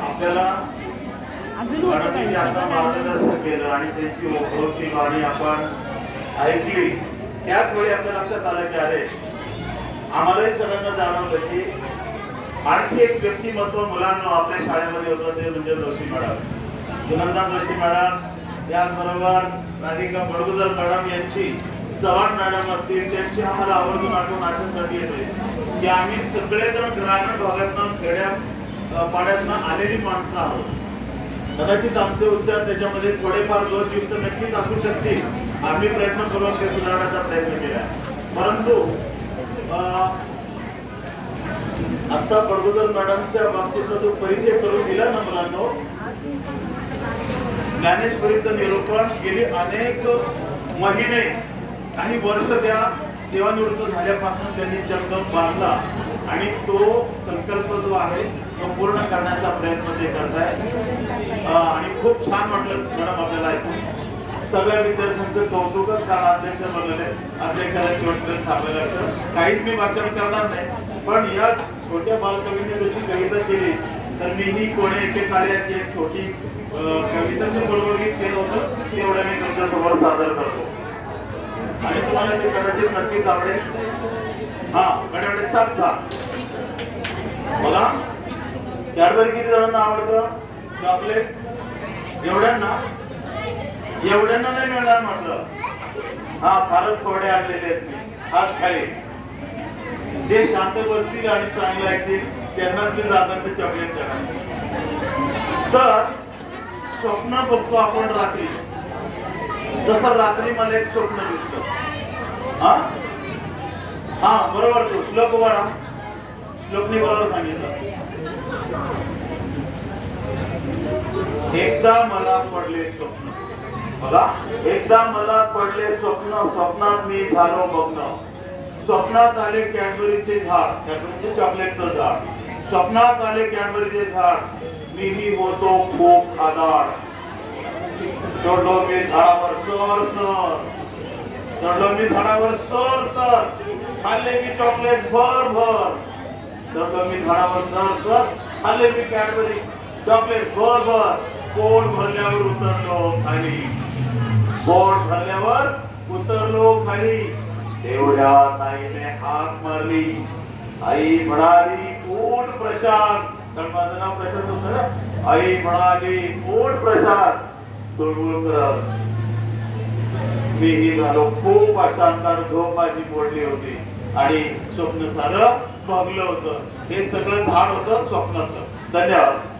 आपल्याला अजून होतं गणपती आता काही मार्गदर्शन केलं आणि त्यांची ओळख ती गाणी आपण ऐकली. त्याच वेळी आपल्या लक्षात आलं की अरे आम्हालाही सगळ्यांना जाणवलं की आणखी एक व्यक्तिमत्व मुलांना आपल्या शाळेमध्ये होतं ते म्हणजे जोशी मॅडम. सुनंदा जोशी मॅडम त्याचबरोबर राधिका बडगुजर मॅडम यांची चव्हाण मॅडम असतील त्यांची आम्हाला आवर्जून आठवण अशासाठी येते. की आम्ही सगळेजण ग्रामीण भागातनं खेड्या पाड्यातनं आलेली माणसं आहोत. कदाचित आमचे उच्चार त्याच्यामध्ये थोडेफार दोषयुक्त नक्कीच असू शकतील. आम्ही प्रयत्न करून ते सुधारण्याचा प्रयत्न केला. परंतु आता बडगोदर मॅडमच्या बाबतीतला जो परिचय करून दिला ना मुलांनो ज्ञानेश्वरीचं निरूपण गेली अनेक महिने काही वर्ष त्या सेवानिवृत्त झाल्यापासून त्यांनी जगदम बांधला आणि तो संकल्प जो आहे तो पूर्ण करण्याचा प्रयत्न ते करताय आणि खूप छान म्हटलं मॅडम आपल्याला ऐकून. सगळ्या विद्यार्थ्यांचं कौतुकच कारण अध्यक्ष बनवले. अध्यक्षाला शेवटपर्यंत थांबायला लागतं काहीच मी वाचन करणार नाही पण या छोट्या बालकवीने जशी कविता केली तर मीही कोणी एके अशी एक छोटी कविताचं बरोबर केलं होतं तेवढं मी तुमच्यासमोर सादर करतो. आणि तुम्हाला ते कदाचित नक्कीच आवडेल हा गड्याकडे सात खा. बघा. त्यावर किती जणांना आवडतं? चॉकलेट एवढ्यांना? एवढ्यांना नाही मिळणार म्हटलं हा फारच थोडे आणलेले आहेत मी. आज खाली. जे शांत बसतील आणि चांगले ऐकतील त्यांनाच मी जातात ते चॉकलेट देणार तर स्वप्न बघतो आपण रात्री. जसं रात्री मला एक स्वप्न दिसत हा? हा बरोबर तो. श्लोक बरा श्लोकने बरोबर सांगितलं. एकदा मला पडले स्वप्न. बघा एकदा मला पडले स्वप्न स्वप्नात मी झालो मग्न. स्वप्नात आले कॅडबरीचे झाड. कॅडबरीचे चॉकलेटचं झाड. स्वप्नात आले कॅडबरीचे झाड. मीही होतो खूप आधार. चढलो मी झाडावर सर सर. चढलो मी झाडावर सर सर. खाल्ले मी चॉकलेट भर भर. चढलो मी झाडावर सर सर. खाल्ले मी कॅडबरी चॉकलेट भर भर. पोट भरल्यावर उतरलो खाली. पोट भरल्यावर उतरलो खाली. तेवढ्या ताईने हाक मारली. आई म्हणाली पोट प्रशांत कारण माझं नाव प्रशांत होत ना? आई म्हणाली पोट प्रशांत चळवळ करत मीही झालो. खूप अशांतर झोप माझी मोडली होती. आणि स्वप्न सारं भगलं होतं. हे सगळं झाड होतं स्वप्नाचं. धन्यवाद.